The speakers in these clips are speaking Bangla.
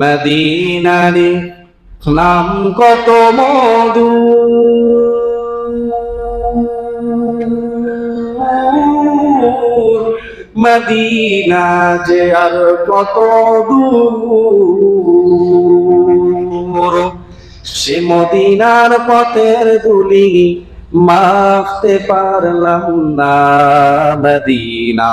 মদিনারে নাম কত মধু। মদিনা যে আর কত দূর। সে মদিনার পথের দুলি মাখতে পারলাম না। মদিনা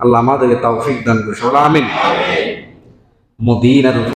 আল্লাহ আমাদেরকে তৌফিক দান সবাই আমিন। মদিনার